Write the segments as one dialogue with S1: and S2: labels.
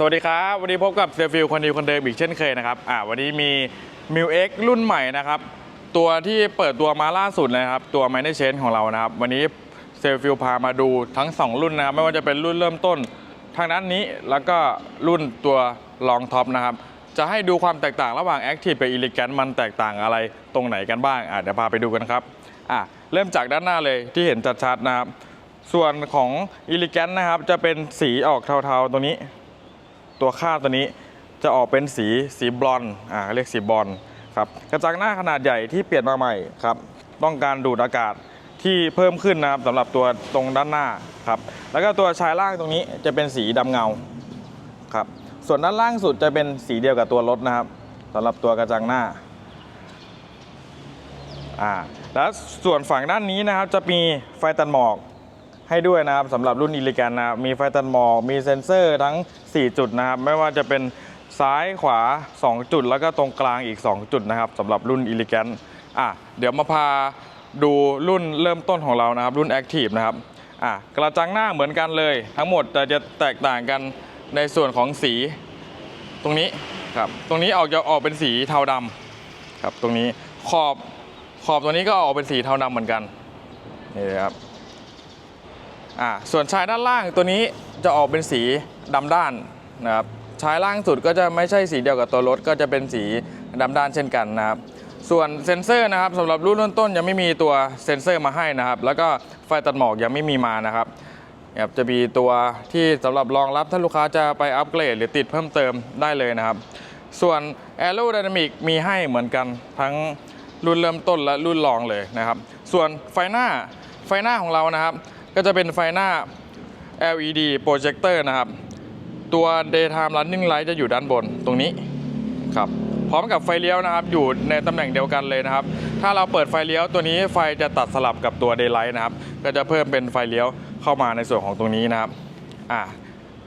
S1: สวัสดีครับ วันนี้พบกับเซลฟิลคนดีคนเดิมอีกเช่นเคยนะครับอ่าวันนี้มีมิวเอ็กรุ่นใหม่นะครับ ตัวที่เปิดตัวมาล่าสุดนะครับ ตัว m i n เชนของเรานะครับ วันนี้เซลฟิลพามาดูทั้ง 2 รุ่นนะครับ ไม่ว่าจะเป็นรุ่นเริ่มต้น ทางด้านนี้แล้วก็รุ่นตัวลองท็อปนะครับ จะให้ดูความแตกต่างระหว่าง Active กับ Elegant มันแตกต่างอะไรตรงไหนกันบ้างอะเดี๋ยวพาไปดูกันครับอะเริ่มจากด้านหน้าเลยที่เห็นชัดๆนะครับส่วนของ Elegant นะครับจะเป็นสีออกเทาๆตรงนี้ ตัวค่าตัวนี้จะออกเป็นสีสีบลอนด์อ่าเรียกสีบอลครับกระจังหน้าขนาดใหญ่ที่เปลี่ยนมาใหม่ครับต้องการดูดอากาศที่เพิ่มขึ้นนะครับสำหรับตัวตรงด้านหน้าครับแล้วก็ตัวชายล่างตรงนี้จะเป็นสีดำเงาครับส่วนด้านล่างสุดจะเป็นสีเดียวกับตัวรถนะครับสำหรับตัวกระจังหน้าอ่าแล้วส่วนฝั่งด้านนี้นะครับจะมีไฟตัดหมอก ให้ด้วยนะครับสำหรับรุ่นอิลิกันนะมีไฟตัดหมอกมีเซ็นเซอร์ทั้ง 4 จุดนะครับ ไม่ว่าจะเป็นซ้ายขวา 2 จุด แล้วก็ตรงกลางอีก 2 จุดนะครับสำหรับรุ่นอิลิกันอะเดี๋ยวมาพาดูรุ่นเริ่มต้นของเรานะครับ รุ่น Active นะครับอะกระจังหน้าเหมือนกันเลย ทั้งหมดแต่จะแตกต่างกันในส่วนของสี ตรงนี้ครับตรงนี้ออกจะออกเป็นสีเทาดำครับตรงนี้ขอบขอบตัวนี้ก็ออกเป็นสีเทาดำเหมือนกันนี่ครับ อ่าส่วนชายด้านล่างตัวนี้จะออกเป็นสีดำด้านนะครับชายล่างสุดก็จะไม่ใช่สีเดียวกับตัวรถก็จะเป็นสีดำด้านเช่นกันนะครับส่วนเซ็นเซอร์นะครับสำหรับรุ่นเริ่มต้นยังไม่มีตัวเซ็นเซอร์มาให้นะครับ แล้วก็ไฟตัดหมอกยังไม่มีมานะครับครับจะมีตัวที่สำหรับรองรับถ้าลูกค้าจะไปอัปเกรดหรือติดเพิ่มเติมได้เลยนะครับ ส่วน a e r o d y n a m i c มีให้เหมือนกันทั้งรุ่นเริ่มต้นและรุ่นรองเลยนะครับ ส่วนไฟหน้าไฟหน้าของเรานะครับ ก็จะเป็นไฟหน้า LED projector นะครับ ตัว daytime running light จะอยู่ด้านบนตรงนี้ครับพร้อมกับไฟเลี้ยวนะครับ อยู่ในตำแหน่งเดียวกันเลยนะครับ ถ้าเราเปิดไฟเลี้ยวตัวนี้ไฟจะตัดสลับกับตัว daylight นะครับ ก็จะเพิ่มเป็นไฟเลี้ยวเข้ามาในส่วนของตรงนี้นะครับอ่า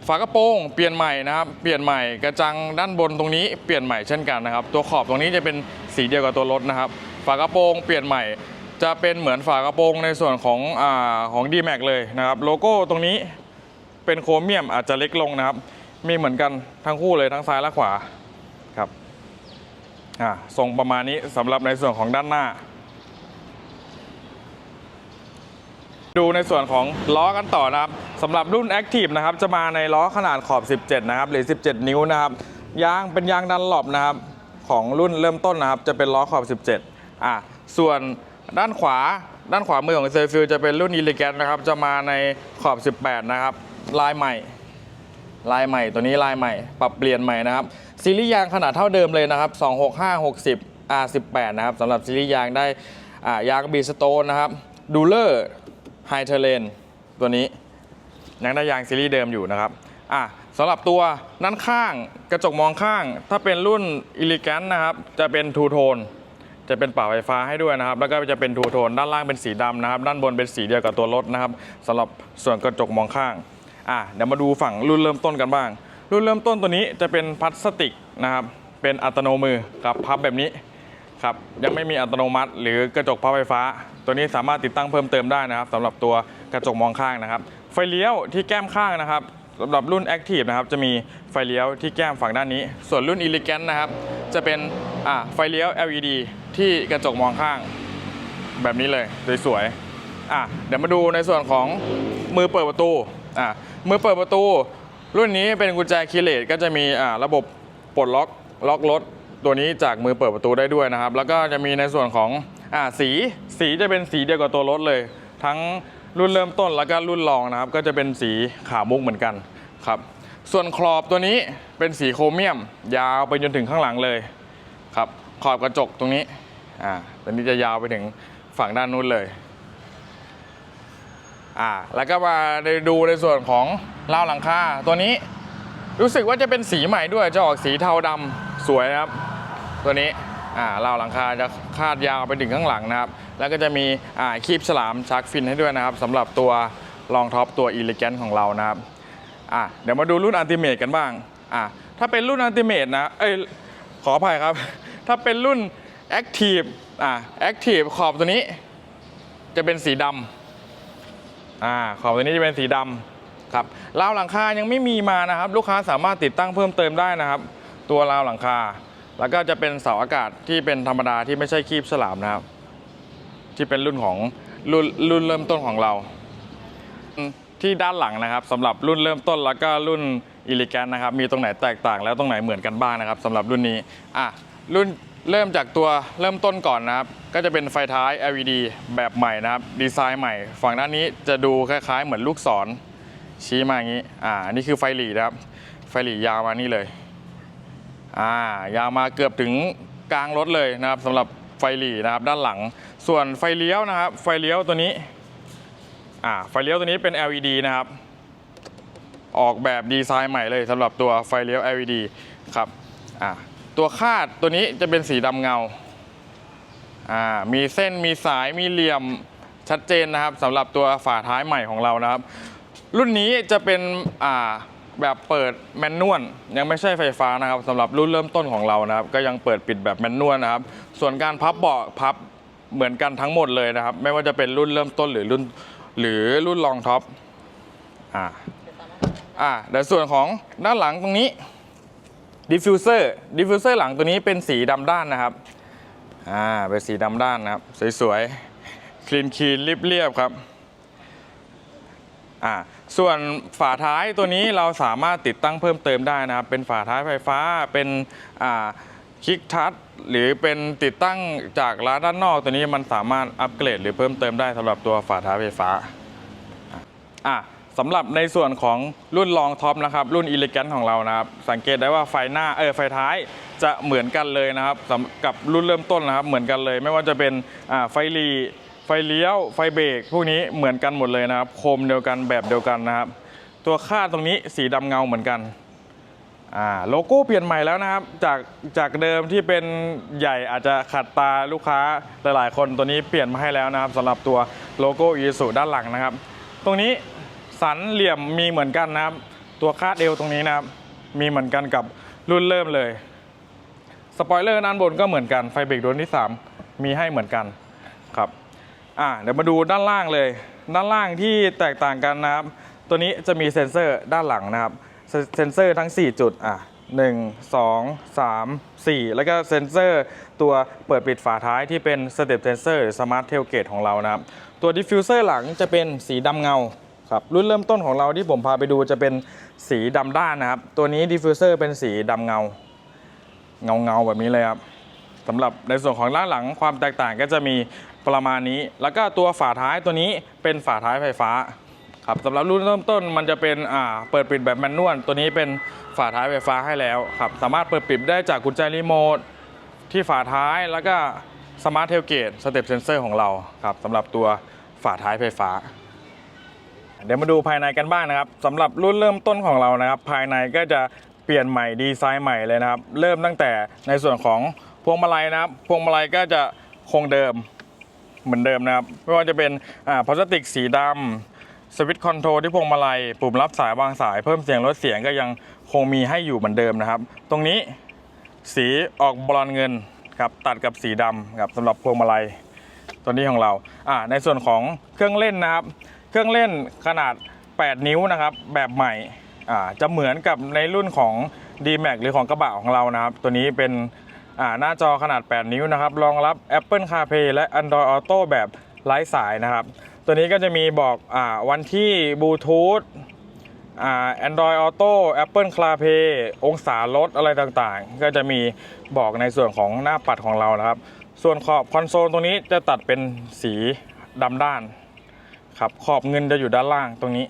S1: ฝากระโปรงเปลี่ยนใหม่นะครับ เปลี่ยนใหม่กระจังด้านบนตรงนี้เปลี่ยนใหม่เช่นกันนะครับ ตัวขอบตรงนี้จะเป็นสีเดียวกับตัวรถนะครับ ฝากระโปรงเปลี่ยนใหม่ จะเป็นเหมือนฝากระโปรงในส่วนของอาของ d m a x เลยนะครับ โลโก้ตรงนี้เป็นโครเมียมอาจจะเล็กลงนะครับ มีเหมือนกันทั้งคู่เลยทั้งซ้ายและขวาครับอ่าทรงประมาณนี้สำหรับในส่วนของด้านหน้า ดูในส่วนของล้อกันต่อนะครับสำหรับรุ่น Active นะครับ จะมาในล้อขนาดขอบ 17 นะครับ หรือ 17 นิ้วนะครับยางเป็นยางดันหลบนะครับ ของรุ่นเริ่มต้นนะครับ จะเป็นล้อขอบ 17 อะส่วน ด้านขวา ด้านขวามือของเซฟิลจะเป็นรุ่น e l e g a n t นะครับ จะมาในขอบ 18 นะครับ ลายใหม่ ลายใหม่ตัวนี้ลายใหม่ ปรับเปลี่ยนใหม่นะครับ ซีรีส์ยางขนาดเท่าเดิมเลยนะครับ 265 60 R18 นะครับสำหรับซีรีส์ยางได้อ่ายางบีสโตนนะครับดูเลอร์ไฮเทเลนตัวนี้ยังได้ยางซีรีส์เดิมอยู่นะครับอะสำหรับตัวด้านข้างกระจกมองข้าง ถ้าเป็นรุ่น e l e g a n t นะครับ จะเป็นทูโทน จะเป็นป่าไฟฟ้าให้ด้วยนะครับ แล้วก็จะเป็นทูโทนด้านล่างเป็นสีดำนะครับ ด้านบนเป็นสีเดียวกับตัวรถนะครับสำหรับส่วนกระจกมองข้างอะเดี๋ยวมาดูฝั่งรุ่นเริ่มต้นกันบ้าง รุ่นเริ่มต้นตัวนี้จะเป็นพลาสติกนะครับ เป็นอัตโนมือกับพับแบบนี้ครับยังไม่มีอัตโนมัติ หรือกระจกพับไฟฟ้า ตัวนี้สามารถติดตั้งเพิ่มเติมได้นะครับสำหรับตัวกระจกมองข้างนะครับ ไฟเลี้ยวที่แก้มข้างนะครับ สำหรับรุ่น Active นะครับจะมีไฟเลี้ยวที่แก้มฝั่งด้านนี้ ส่วนรุ่น Elegant นะครับ จะเป็นไฟเลี้ยว LED ที่กระจกมองข้าง แบบนี้เลยสวยๆอะเดี๋ยวมาดูในส่วนของมือเปิดประตูอะมือเปิดประตู รุ่นนี้เป็นกุญแจคีเลสก็จะมีอ่าระบบปลดล็อกล็อกรถตัวนี้จากมือเปิดประตูได้ด้วยนะครับ แล้วก็จะมีในส่วนของอ่าสีสีจะเป็นสีเดียวกับตัวรถเลย ทั้งรุ่นเริ่มต้นแล้วก็รุ่นรองนะครับ ก็จะเป็นสีขาวมุกเหมือนกัน ครับ ส่วนขอบตัวนี้เป็นสีโครเมียม ยาวไปจนถึงข้างหลังเลยครับ ขอบกระจกตรงนี้อ่าตัวนี้จะยาวไปถึงฝั่งด้านนู้นเลยอ่าแล้วก็มาได้ดูในส่วนของราหลังคาตัวนี้รู้สึกว่าจะเป็นสีใหม่ด้วย จะออกสีเทาดำสวยนะครับ ตัวนี้อ่าเราหลังคาจะคาดยาวไปถึงข้างหลังนะครับ แล้วก็จะมีอ่าคีบฉลามชักฟินให้ด้วยนะครับสำหรับตัวรองท็อปตัว e l e g a n t ของเรานะครับ อ่าเดี๋ยวมาดูรุ่นอันติเมตกันบ้างอ่าถ้าเป็นรุ่นอันติเมตนะเอ้ยขออภัยครับ ถ้าเป็นรุ่น Active อ่า Active ขอบตัวนี้ จะเป็นสีดำอ่าขอบตัวนี้จะเป็นสีดำครับราวหลังคายังไม่มีมานะครับ ลูกค้าสามารถติดตั้งเพิ่มเติมได้นะครับ ตัวราวหลังคา แล้วก็จะเป็นเสาอากาศที่เป็นธรรมดาที่ไม่ใช่คีบฉลามนะครับ ที่เป็นรุ่นของรุ่นรุ่นเริ่มต้นของเรา ที่ด้านหลังนะครับสำหรับรุ่นเริ่มต้นแล้วก็รุ่นอิลิแกนนะครับมีตรงไหนแตกต่างแล้วตรงไหนเหมือนกันบ้างนะครับสำหรับรุ่นนี้อะรุ่นเริ่มจากตัวเริ่มต้นก่อนนะครับ ก็จะเป็นไฟท้าย LED แบบใหม่นะครับ ดีไซน์ใหม่ ฝั่งด้านนี้จะดูคล้ายๆ เหมือนลูกศร ชี้มาอย่างนี้ อ่าอันนี่คือไฟหลีนะครับ ไฟหลียาวมานี่เลย อ่า ยาวมาเกือบถึงกลางรถเลยนะครับสำหรับไฟหลีนะครับด้านหลัง ส่วนไฟเลี้ยวนะครับ ไฟเลี้ยวตัวนี้ อ่าไฟเลี้ยวตัวนี้เป็น LED นะครับ ออกแบบดีไซน์ใหม่เลยสำหรับตัวไฟเลี้ยว LED ครับอ่าตัวคาดตัวนี้จะเป็นสีดำเงาอ่ามีเส้นมีสายมีเหลี่ยมชัดเจนนะครับสำหรับตัวฝาท้ายใหม่ของเรานะครับ รุ่นนี้จะเป็นอ่าแบบเปิดแมนนวลยังไม่ใช่ไฟฟ้านะครับสำหรับรุ่นเริ่มต้นของเรานะครับ ก็ยังเปิดปิดแบบแมนนวลนะครับ ส่วนการพับเบาะพับเหมือนกันทั้งหมดเลยนะครับ ไม่ว่าจะเป็นรุ่นเริ่มต้นหรือรุ่น หรือรุ่นรองท็อปอ่าอ่าเดี๋ยวส่วนของด้านหลังตรงนี้ดิฟฟิวเซอร์ดิฟฟิวเซอร์หลังตัวนี้เป็นสีดำด้านนะครับอ่าเป็นสีดำด้านนะครับ สวยๆคลีนคีนเรียบๆครับอ่าส่วนฝาท้ายตัวนี้เราสามารถติดตั้งเพิ่มเติมได้นะครับ เป็นฝาท้ายไฟฟ้าเป็นอ่า คลิกทัชหรือเป็นติดตั้งจากร้านด้านนอกตัวนี้มันสามารถอัปเกรดหรือเพิ่มเติมได้สำหรับตัวฝาท้ายไฟฟ้าอะสำหรับในส่วนของรุ่นรองท็อปนะครับ รุ่นอิเลกันของเรานะครับ สังเกตได้ว่าไฟหน้าเออไฟท้ายจะเหมือนกันเลยนะครับกับรุ่นเริ่มต้นนะครับ เหมือนกันเลย ไม่ว่าจะเป็นอ่าไฟหลีไฟเลี้ยวไฟเบรกพวกนี้เหมือนกันหมดเลยนะครับ โคมเดียวกันแบบเดียวกันนะครับ ตัวคาดตรงนี้สีดำเงาเหมือนกัน โลโก้เปลี่ยนใหม่แล้วนะครับ จากจากเดิมที่เป็นใหญ่อาจจะขัดตาลูกค้าหลายๆ คนตัวนี้เปลี่ยนมาให้แล้วนะครับสำหรับตัวโลโก้อีสุด้านหลังนะครับ ตรงนี้สันเหลี่ยมมีเหมือนกันนะครับ ตัวคาดเอวตรงนี้นะครับ มีเหมือนกันกับรุ่นเริ่มเลยสปอยเลอร์ด้านบนก็เหมือนกันไฟเบรกดวงที่ 3 มีให้เหมือนกันครับอ่าเดี๋ยวมาดูด้านล่างเลย ด้านล่างที่แตกต่างกันนะครับ ตัวนี้จะมีเซ็นเซอร์ด้านหลังนะครับ เซ็นเซอร์ทั้ง 4 จุดอะ1 2 3 4 แล้วก็เซ็นเซอร์ตัวเปิดปิดฝาท้ายที่เป็นสเต็ปเซนเซอร์หรือสมาร์ทเทลเกตของเรานะครับ ตัวดิฟฟิวเซอร์หลังจะเป็นสีดำเงาครับรุ่นเริ่มต้นของเราที่ผมพาไปดูจะเป็นสีดำด้านนะครับ ตัวนี้ดิฟฟิวเซอร์เป็นสีดำเงา เงาเงาๆแบบนี้เลยครับสำหรับในส่วนของด้านหลังความแตกต่างก็จะมีประมาณนี้ แล้วก็ตัวฝาท้ายตัวนี้เป็นฝาท้ายไฟฟ้า ครับสำหรับรุ่นเริ่มต้นมันจะเป็นอ่าเปิดปิดแบบแมนนวลตัวนี้เป็นฝาท้ายไฟฟ้าให้แล้วครับสามารถเปิดปิดได้จากกุญแจรีโมทที่ฝาท้ายแล้วก็สมาร์ทเทลเกตสเต็ปเซนเซอร์ของเราครับสำหรับตัวฝาท้ายไฟฟ้า เดี๋ยวมาดูภายในกันบ้างนะครับสำหรับรุ่นเริ่มต้นของเรานะครับ ภายในก็จะเปลี่ยนใหม่ดีไซน์ใหม่เลยนะครับ เริ่มตั้งแต่ในส่วนของพวงมาลัยนะครับ พวงมาลัยก็จะคงเดิมเหมือนเดิมนะครับ ไม่ว่าจะเป็นพลาสติกสีดำ สวิตช์คอนโทรลที่พวงมาลัย ปุ่มรับสายวางสายเพิ่มเสียงลดเสียงก็ยังคงมีให้อยู่เหมือนเดิมนะครับ ตรงนี้สีออกบรอนเงินครับตัดกับสีดำครับสำหรับพวงมาลัยตัวนี้ของเราอ่าในส่วนของเครื่องเล่นนะครับ เครื่องเล่นขนาด 8 นิ้วนะครับแบบใหม่อ่าจะเหมือนกับในรุ่นของ d m a x หรือของกระบะของเรานะครับ ตัวนี้เป็นอ่าหน้าจอขนาด 8 นิ้วนะครับรองรับ Apple CarPlay และ Android Auto แบบไร้สายนะครับ ตัวนี้ก็จะมีบอกอวันที่บลูทูธแอ่า Android Auto Apple CarPlay องศารถอะไรต่างๆ ก็จะมีบอกในส่วนของหน้าปัดของเรานะครับ ส่วนขอบคอนโซลตรงนี้จะตัดเป็นสีดำด้านครับขอบเงินจะอยู่ด้านล่างตรงนี้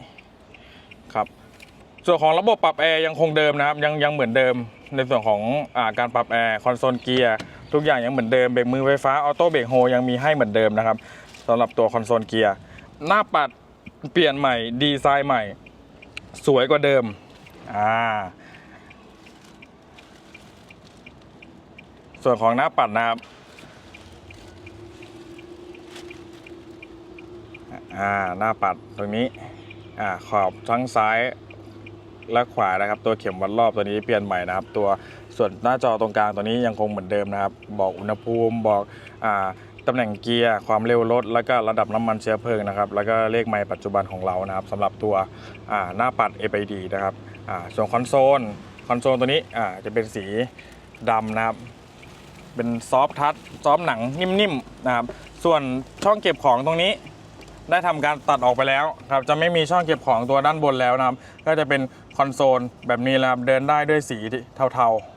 S1: ครับส่วนของระบบปรับแอร์ยังคงเดิมนะครับ ยังยังเหมือนเดิมในส่วนของอาการปรับแอร์คอนโซลเกียร์ทุกอย่างยังเหมือนเดิมเบรกมือไฟฟ้าออโต้เบรกโฮยังมีให้เหมือนเดิมนะครับสำหรับตัวคอนโซลเกียร์ หน้าปัดเปลี่ยนใหม่ ดีไซน์ใหม่ สวยกว่าเดิม อ่า ส่วนของหน้าปัดนะครับ อ่า หน้าปัดตรงนี้ อ่า ขอบทั้งซ้ายและขวานะครับ ตัวเข็มวัดรอบตัวนี้เปลี่ยนใหม่นะครับ ตัวส่วนหน้าจอตรงกลางตัวนี้ยังคงเหมือนเดิมนะครับ บอกอุณหภูมิบอก อ่า ตำแหน่งเกียร์ความเร็วรถ แล้วก็ระดับน้ำมันเชื้อเพลิงนะครับ แล้วก็เลขไมล์ปัจจุบันของเรานะครับสำหรับตัวหน้าปัด FID นะครับส่วนคอนโซลคอนโซลตัวนี้จะเป็นสีดำนะครับ เป็นซอฟทัชซอฟหนังนิ่มๆนะครับ ส่วนช่องเก็บของตรงนี้ได้ทำการตัดออกไปแล้วครับจะไม่มีช่องเก็บของตัวด้านบนแล้วนะครับ ก็จะเป็นคอนโซลแบบนี้แหละครับเดินได้ด้วยสีที่เทาๆ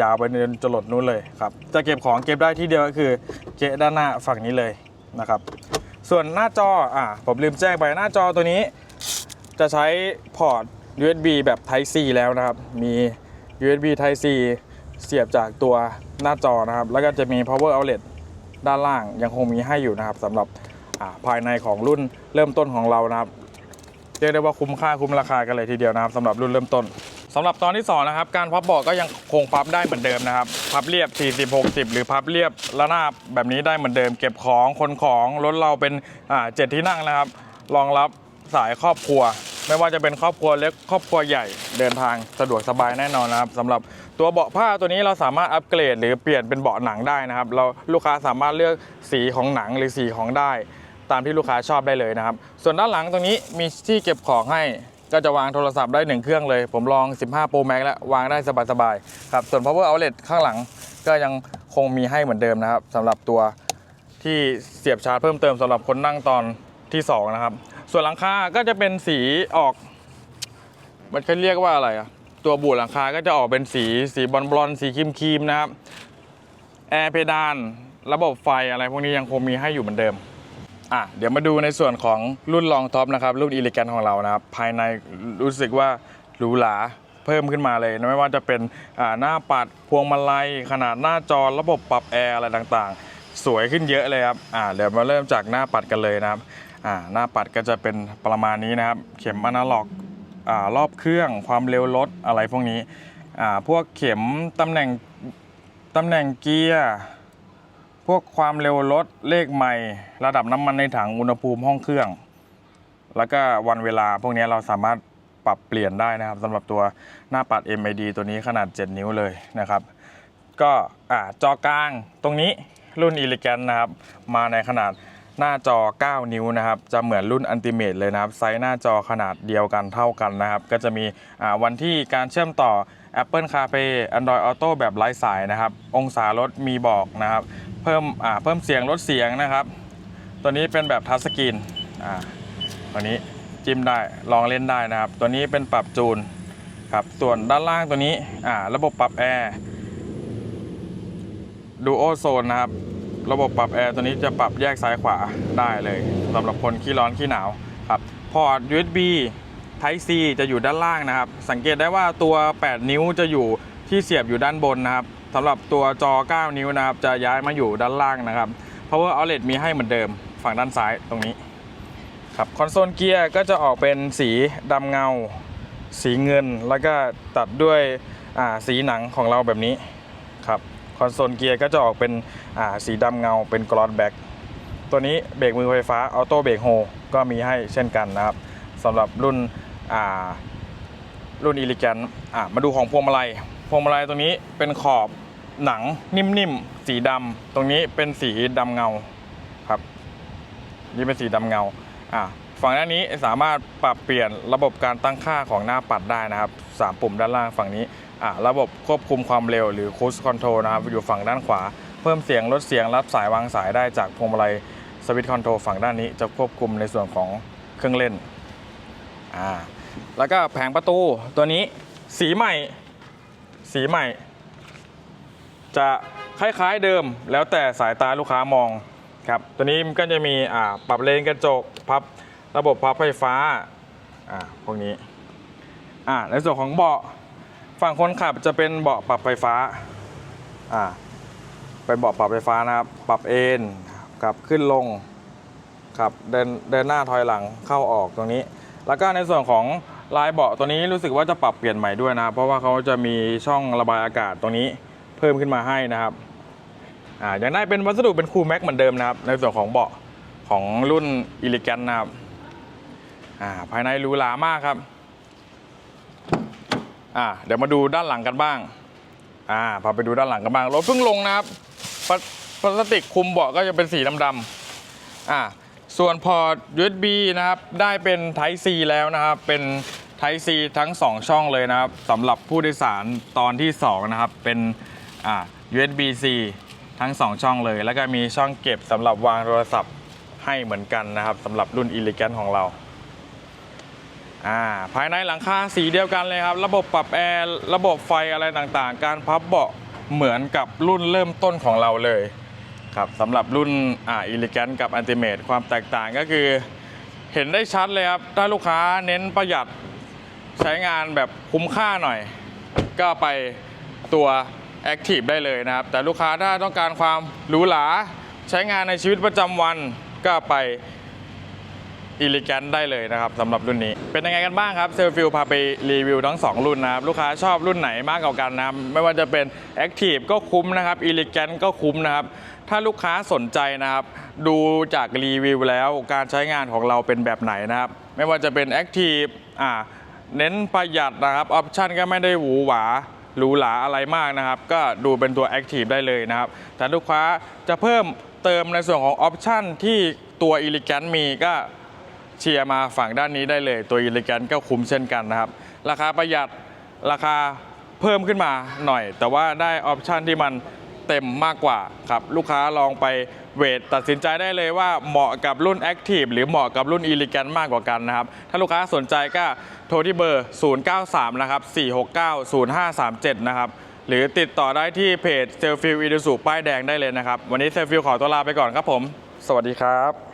S1: ยาวไปเดินจรดนู้นเลยครับ จะเก็บของเก็บได้ที่เดียวก็คือเกะด้านหน้าฝั่งนี้เลยนะครับ ส่วนหน้าจออ่าผมลืมแจ้งไปหน้าจอตัวนี้ จะใช้พอร์ต USB แบบ Type C แล้วนะครับ มี USB Type C เสียบจากตัวหน้าจอนะครับ แล้วก็จะมี power outlet ด้านล่างยังคงมีให้อยู่นะครับสำหรับภายในของรุ่นเริ่มต้นของเรานะครับเรียกได้ว่าคุ้มค่าคุ้มราคากันเลยทีเดียวนะครับสำหรับรุ่นเริ่มต้น สำหรับตอนที่สองนะครับการพับเบาะก็ยังคงพับได้เหมือนเดิมนะครับ พับเรียบ 40 60 หรือพับเรียบระนาบแบบนี้ได้เหมือนเดิม เก็บของขนของรถเราเป็นอ่าเจ็ดที่นั่งนะครับ รองรับสายครอบครัว ไม่ว่าจะเป็นครอบครัวเล็กครอบครัวใหญ่เดินทางสะดวกสบายแน่นอนนะครับสำหรับตัวเบาะผ้าตัวนี้เราสามารถอัปเกรด หรือเปลี่ยนเป็นเบาะหนังได้นะครับ เราลูกค้าสามารถเลือกสีของหนังหรือสีของได้ ตามที่ลูกค้าชอบได้เลยนะครับ ส่วนด้านหลังตรงนี้มีที่เก็บของให้ ก็จะวางโทรศัพท์ได้หนึ่งเครื่องเลย ผมลอง 15 Pro Max แล้ว วางได้สบายๆครับส่วน power outlet ข้างหลังก็ยังคงมีให้เหมือนเดิมนะครับสำหรับตัวที่เสียบชาร์จเพิ่มเติมสำหรับคนนั่งตอนที่ 2 นะครับ ส่วนหลังคาก็จะเป็นสีออก มันเขาเรียกว่าอะไรอะตัวบูดหลังคาก็จะออกเป็นสีสีบอลบอลสีครีมครีมนะครับแอร์เพดาน ระบบไฟอะไรพวกนี้ยังคงมีให้อยู่เหมือนเดิม อะเดี๋ยวมาดูในส่วนของรุ่นรองท็อปนะครับรุ่นอีลิแกนของเรานะครับภายในรู้สึกว่าหรูหราเพิ่มขึ้นมาเลยไม่ว่าจะเป็นหน้าปัดพวงมาลัย ขนาดหน้าจอระบบปรับแอร์อะไรต่างๆ สวยขึ้นเยอะเลยครับอ่าเดี๋ยวมาเริ่มจากหน้าปัดกันเลยนะครับอ่าหน้าปัดก็จะเป็นประมาณนี้นะครับ เข็มอนาล็อกอ่ารอบเครื่องความเร็วรถอะไรพวกนี้อ่าพวกเข็มตำแหน่งตำแหน่งเกียร์ วกความเร็วรถเลขใหม่ ระดับน้ำมันในถังอุณหภูมิห้องเครื่อง แล้วก็วันเวลาพวกนี้เราสามารถปรับเปลี่ยนได้นะครับสำหรับตัวหน้าปัด MID ตัวนี้ขนาด 7 นิ้วเลยนะครับ ก็อ่าจอกลางตรงนี้รุ่น Elegant นะครับ มาในขนาดหน้าจอ 9 นิ้วนะครับ จะเหมือนรุ่น Ultimate เลยนะครับ ไซส์หน้าจอขนาดเดียวกันเท่ากันนะครับ ก็จะมีวันที่การเชื่อมต่อ Apple CarPlay Android Auto แบบไร้สายนะครับ องศารถมีบอกนะครับ เพิ่มอ่าเพิ่มเสียงลดเสียงนะครับ ตัวนี้เป็นแบบทัชสกรีนอ่าตัวนี้จิ้มได้ลองเล่นได้นะครับ ตัวนี้เป็นปรับจูนครับส่วนด้านล่างตัวนี้อ่าระบบปรับแอร์ดูโอโซนนะครับ ระบบปรับแอร์ตัวนี้จะปรับแยกซ้ายขวาได้เลยสำหรับคนขี้ร้อนขี้หนาวครับพอร์ต USB Type C จะอยู่ด้านล่างนะครับ สังเกตได้ว่าตัว 8 นิ้วจะอยู่ที่เสียบอยู่ด้านบนนะครับ สำหรับตัวจอ 9 นิ้วนะครับ จะย้ายมาอยู่ด้านล่างนะครับ Power Outlet มีให้เหมือนเดิมฝั่งด้านซ้ายตรงนี้ครับคอนโซลเกียร์ก็จะออกเป็นสีดำเงา สีเงิน แล้วก็ตัดด้วยอ่าสีหนังของเราแบบนี้ครับคอนโซลเกียร์ก็จะออกเป็นอ่าสีดำเงาเป็นกรอนแบ็กตัวนี้เบรกมือไฟฟ้าออโต้เบรกโฮก็มีให้เช่นกันนะครับสำหรับรุ่นอ่ารุ่นอีลิแกนอ่ามาดูของพวงมาลัย วงมาลัยตรงนี้เป็นขอบหนังนิ่มๆสีดำตรงนี้เป็นสีดำเงาครับ นี่เป็นสีดำเงาอ่าฝั่งด้านนี้สามารถปรับเปลี่ยนระบบการตั้งค่าของหน้าปัดได้นะครับสามปุ่มด้านล่างฝั่งนี้อ่าระบบควบคุมความเร็วหรือ cruise control นะครับอยู่ฝั่งด้านขวา เพิ่มเสียงลดเสียงรับสายวางสายได้จากพวงมาลัยสวิตช์คอนโทรลฝั่งด้านนี้จะควบคุมในส่วนของเครื่องเล่นอ่าแล้วก็แผงประตูตัวนี้สีใหม่ สีใหม่ จะคล้ายๆเดิมแล้วแต่สายตาลูกค้ามองครับตัวนี้มันก็จะมีปรับเลนกระจกพับระบบพับไฟฟ้าอ่าพวกนี้อ่าในส่วนของเบาะฝั่งคนขับจะเป็นเบาะปรับไฟฟ้าอ่าเป็นเบาะปรับไฟฟ้านะครับ ปรับเอนกับขึ้นลงครับเดินเดินหน้าถอยหลังเข้าออกตรงนี้ แล้วก็ในส่วนของ ลายเบาะตัวนี้รู้สึกว่าจะปรับเปลี่ยนใหม่ด้วยนะเพราะว่าเขาจะมีช่องระบายอากาศตรงนี้เพิ่มขึ้นมาให้นะครับอ่ายังได้เป็นวัสดุเป็นคูลแม็กเหมือนเดิมนะครับ ในส่วนของเบาะของรุ่นอิลิแกนนะครับอ่าภายในหรูหรามากครับอ่าเดี๋ยวมาดูด้านหลังกันบ้างอ่าพาไปดูด้านหลังกันบ้างรถเพิ่งลงนะครับพลาสติกคุมเบาะก็จะเป็นสีดำๆอ่าส่วนพอร์ต USB นะครับ ได้เป็น Type C แล้วนะครับ เป็น Type C ทั้ง 2 ช่องเลยนะครับสำหรับผู้โดยสารตอนที่ 2 นะครับ เป็นอ่า USB C ทั้ง 2 ช่องเลย แล้วก็มีช่องเก็บสำหรับวางโทรศัพท์ให้เหมือนกันนะครับสำหรับรุ่น Elegant ของเราอ่าภายในหลังคาสีเดียวกันเลยครับ ระบบปรับแอร์ระบบไฟอะไรต่างๆ การพับเบาะเหมือนกับรุ่นเริ่มต้นของเราเลยครับสำหรับรุ่นอ่าอิลิแกนกับอันติเมตความแตกต่างก็คือ เห็นได้ชัดเลยครับ ถ้าลูกค้าเน้นประหยัด ใช้งานแบบคุ้มค่าหน่อย ก็ไปตัว Active ได้เลยนะครับ แต่ลูกค้าถ้าต้องการความหรูหราใช้งานในชีวิตประจำวันก็ไปอิลิแกนได้เลยนะครับสำหรับรุ่นนี้ เป็นยังไงกันบ้างครับเซลฟิลพาไปรีวิวทั้ง 2 รุ่นนะครับ ลูกค้าชอบรุ่นไหนมากกว่ากันนะครับ ไม่ว่าจะเป็น Active ก็คุ้มนะครับอิลิแกนก็คุ้มนะครับ ถ้าลูกค้าสนใจนะครับ ดูจากรีวิวแล้วการใช้งานของเราเป็นแบบไหนนะครับ ไม่ว่าจะเป็น Active อ่า เน้นประหยัดนะครับออปชันก็ไม่ได้หวือหวาหรูหราอะไรมากนะครับ ก็ดูเป็นตัว Active ได้เลยนะครับ แต่ลูกค้าจะเพิ่มเติมในส่วนของออปชันที่ตัวอิลิแกนมีก็เชียร์มาฝั่งด้านนี้ได้เลย ตัวอิเลกันก็คุ้มเช่นกันนะครับ ราคาประหยัดราคาเพิ่มขึ้นมาหน่อย แต่ว่าได้ออปชันที่มัน เต็มมากกว่าครับลูกค้าลองไปเวทตัดสินใจได้เลยว่าเหมาะกับรุ่น Active หรือเหมาะกับรุ่น e l e g a n t มากกว่ากันนะครับ ถ้าลูกค้าสนใจก็โทรที่เบอร์ 093 นะครับ 469 0537 นะครับ หรือติดต่อได้ที่เพจเซลฟิลอีดูสุป้ายแดงได้เลยนะครับ วันนี้เซลฟิลขอตัวลาไปก่อนครับผม สวัสดีครับ